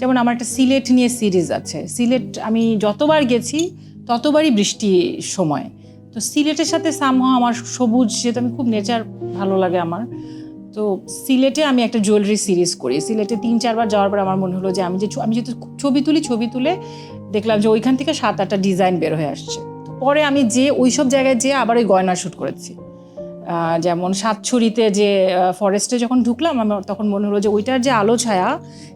যেমন আমার একটা সিলেট নিয়ে সিরিজ আছে। সিলেট আমি যতবার গেছি, ততবারই বৃষ্টি সময়। তো সিলেটের সাথে সামহ আমার সবুজ, যেহেতু আমি খুব নেচার ভালো লাগে আমার, তো সিলেটে আমি একটা জুয়েলারি সিরিজ করি। সিলেটে তিন, চারবার যাওয়ার পর আমার মনে হলো যে আমি যে আমি যেহেতু ছবি তুলি, ছবি তুলে দেখলাম যে ওইখান থেকে সাত, আটটা ডিজাইন বের হয়ে আসছে। পরে আমি যে ওই সব জায়গায় যেয়ে আবার ওই গয়না শ্যুট করেছি। যেমন সাতছড়িতে যে ফরেস্টে যখন ঢুকলাম, আমার তখন মনে হলো যে ওইটার যে আলো ছায়া,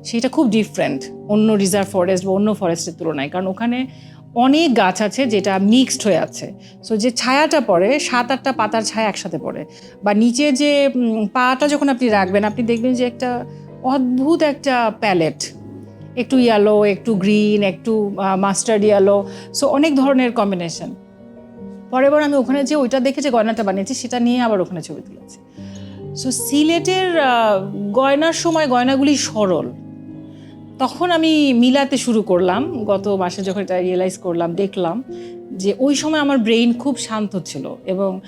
সেটা খুব ডিফারেন্ট অন্য রিজার্ভ ফরেস্ট বা অন্য ফরেস্টের তুলনায়। কারণ ওখানে অনেক গাছ আছে যেটা মিক্সড হয়ে আছে। সো যে ছায়াটা পড়ে, সাত আটটা পাতার ছায়া একসাথে পড়ে। বা নিচে যে পাটা যখন আপনি রাখবেন, আপনি দেখবেন যে একটা অদ্ভুত একটা প্যালেট একটু ইয়েলো একটু গ্রিন একটু মাস্টার্ড ইয়েলো সো অনেক ধরনের কম্বিনেশন পরের বার আমি ওখানে যে ওইটা দেখে যে গয়নাটা বানিয়েছি, সেটা নিয়ে আবার ওখানে ছবি তুলেছি। সো সিলেটের গয়নার সময় গয়নাগুলি সরল। তখন আমি মিলাতে শুরু করলাম, গত মাসে যখন এটা রিয়েলাইজ করলাম, দেখলাম যে ওই সময় আমার ব্রেইন খুব শান্ত ছিল এবং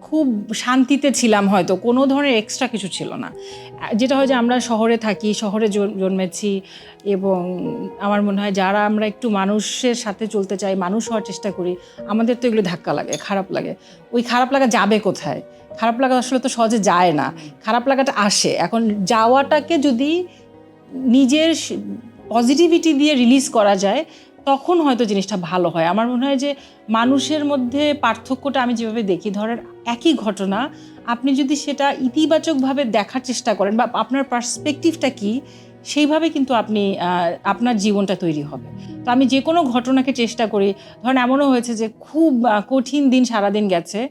খুব শান্তিতে ছিলাম হয়তো, কোনো ধরনের এক্সট্রা কিছু ছিল না। যেটা হয় যে আমরা শহরে থাকি, শহরে জন্মেছি এবং আমার মনে হয় যারা আমরা একটু মানুষের সাথে চলতে চাই, মানুষ হওয়ার চেষ্টা করি, আমাদের তো এগুলো ধাক্কা লাগে, খারাপ লাগে। ওই খারাপ লাগা যাবে কোথায়? খারাপ লাগা আসলে তো সহজে যায় না। খারাপ লাগাটা আসে। এখন যাওয়াটাকে যদি নিজের পজিটিভিটি দিয়ে রিলিজ করা যায় তখন হয়তো জিনিসটা ভালো হয়। আমার মনে হয় যে মানুষের মধ্যে পার্থক্যটা আমি যেভাবে দেখি ধরেন একই ঘটনা আপনি যদি সেটা ইতিবাচকভাবে দেখার চেষ্টা করেন বা আপনার পার্সপেক্টিভটা কি সেইভাবে কিন্তু আপনি আপনার জীবনটা তৈরি হবে। তো আমি যে কোনো ঘটনাকে চেষ্টা করি ধরেন এমনও হয়েছে যে খুব কঠিন দিন সারাদিন গেছে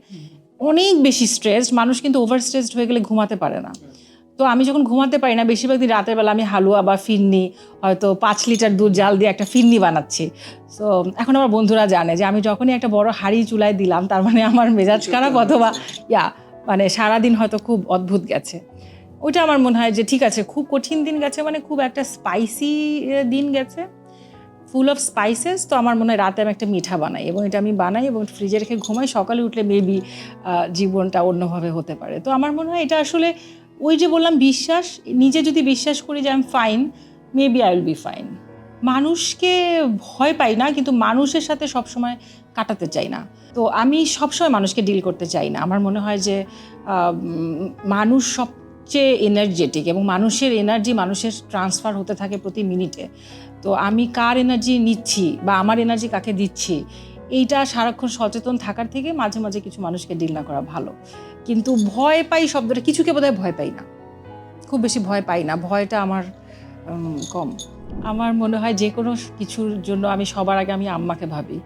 অনেক বেশি স্ট্রেসড মানুষ কিন্তু ওভার স্ট্রেসড হয়ে গেলে ঘুমাতে পারে না। তো আমি যখন ঘুমাতে পারি না বেশিরভাগ দিন রাতের বেলা আমি হালুয়া বা ফিরনি হয়তো পাঁচ লিটার দুধ জাল দিয়ে একটা ফিরনি বানাচ্ছি। তো এখন আমার বন্ধুরা জানে যে আমি যখনই একটা বড় হাঁড়ি চুলায় দিলাম তার মানে আমার মেজাজ খারাপ অথবা ইয়া মানে সারাদিন হয়তো খুব অদ্ভুত গেছে। ওইটা আমার মনে হয় যে ঠিক আছে খুব কঠিন দিন গেছে মানে খুব একটা স্পাইসি দিন গেছে। ফুল অফ স্পাইসেস তো আমার মনে হয় রাতে আমি একটা মিঠা বানাই এবং এটা আমি বানাই এবং ফ্রিজে রেখে ঘুমাই। সকালে উঠলে মেবি জীবনটা অন্যভাবে হতে পারে। তো আমার মনে হয় এটা আসলে ওই যে বললাম বিশ্বাস, নিজে যদি বিশ্বাস করি যে I am fine maybe I will be fine মানুষকে ভয় পাই না, কিন্তু মানুষের সাথে সবসময় কাটাতে চাই না। তো আমি সবসময় মানুষকে ডিল করতে চাই না। আমার মনে হয় যে মানুষ সবচেয়ে এনার্জেটিক এবং মানুষের এনার্জি মানুষের ট্রান্সফার হতে থাকে প্রতি মিনিটে তো আমি কার এনার্জি নিচ্ছি বা আমার এনার্জি কাকে দিচ্ছি? এইটা সারাক্ষণ সচেতন থাকার থেকে মাঝে মাঝে কিছু মানুষকে ডিল না করা ভালো। কিন্তু ভয় পাই শব্দটা, কিছুকে বোধহয় ভয় পাই না। খুব বেশি ভয় পাই না। ভয়টা আমার কম। আমার মনে হয় যে কোনো কিছুর জন্য আমি সবার আগে আমি আম্মাকে ভাবি।